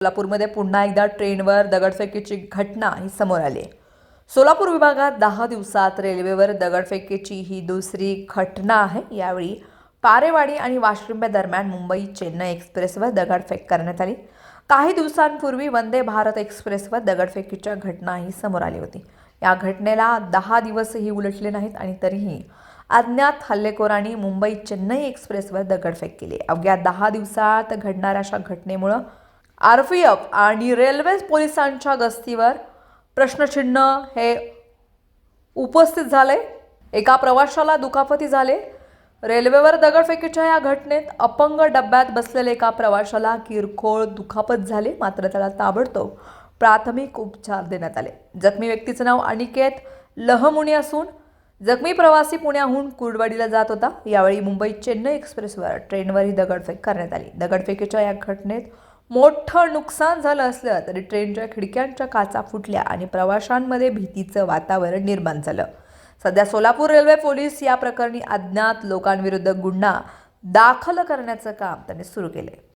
सोलापूरमध्ये पुन्हा एकदा ट्रेनवर दगडफेकीची घटना ही समोर आली. सोलापूर विभागात दहा दिवसात रेल्वेवर दगडफेकीची ही दुसरी घटना आहे. यावेळी पारेवाडी आणि वाशिंब्या दरम्यान मुंबई चेन्नई एक्सप्रेसवर दगडफेक करण्यात आली. काही दिवसांपूर्वी वंदे भारत एक्सप्रेसवर दगडफेकीच्या घटनाही समोर आली होती. या घटनेला दहा दिवसही उलटले नाहीत आणि तरीही अज्ञात हल्लेखोरांनी मुंबई चेन्नई एक्सप्रेसवर दगडफेक केली. अवघ्या दहा दिवसात घडणाऱ्या अशा घटनेमुळं आर पी एफ आणि रेल्वे पोलिसांच्या गस्तीवर प्रश्नचिन्ह हे उपस्थित झाले. एका प्रवाशाला दुखापती झाले. रेल्वेवर दगडफेकीच्या या घटनेत अपंग डब्यात बसलेल्या एका प्रवाशाला किरकोळ दुखापत झाली मात्र त्याला ताबडतोब प्राथमिक उपचार देण्यात आले. जखमी व्यक्तीचं नाव अनिकेत लहमुनी असून जखमी प्रवासी पुण्याहून कुर्डवाडीला जात होता. यावेळी मुंबई चेन्नई एक्सप्रेसवर ट्रेनवर ही दगडफेक करण्यात आली. दगडफेकीच्या या घटनेत मोठं नुकसान झालं असलं तरी ट्रेनच्या खिडक्यांच्या काचा फुटल्या आणि प्रवाशांमध्ये भीतीचं वातावरण निर्माण झालं. सध्या सोलापूर रेल्वे पोलीस या प्रकरणी अज्ञात लोकांविरुद्ध गुन्हा दाखल करण्याचं काम त्यांनी सुरू केले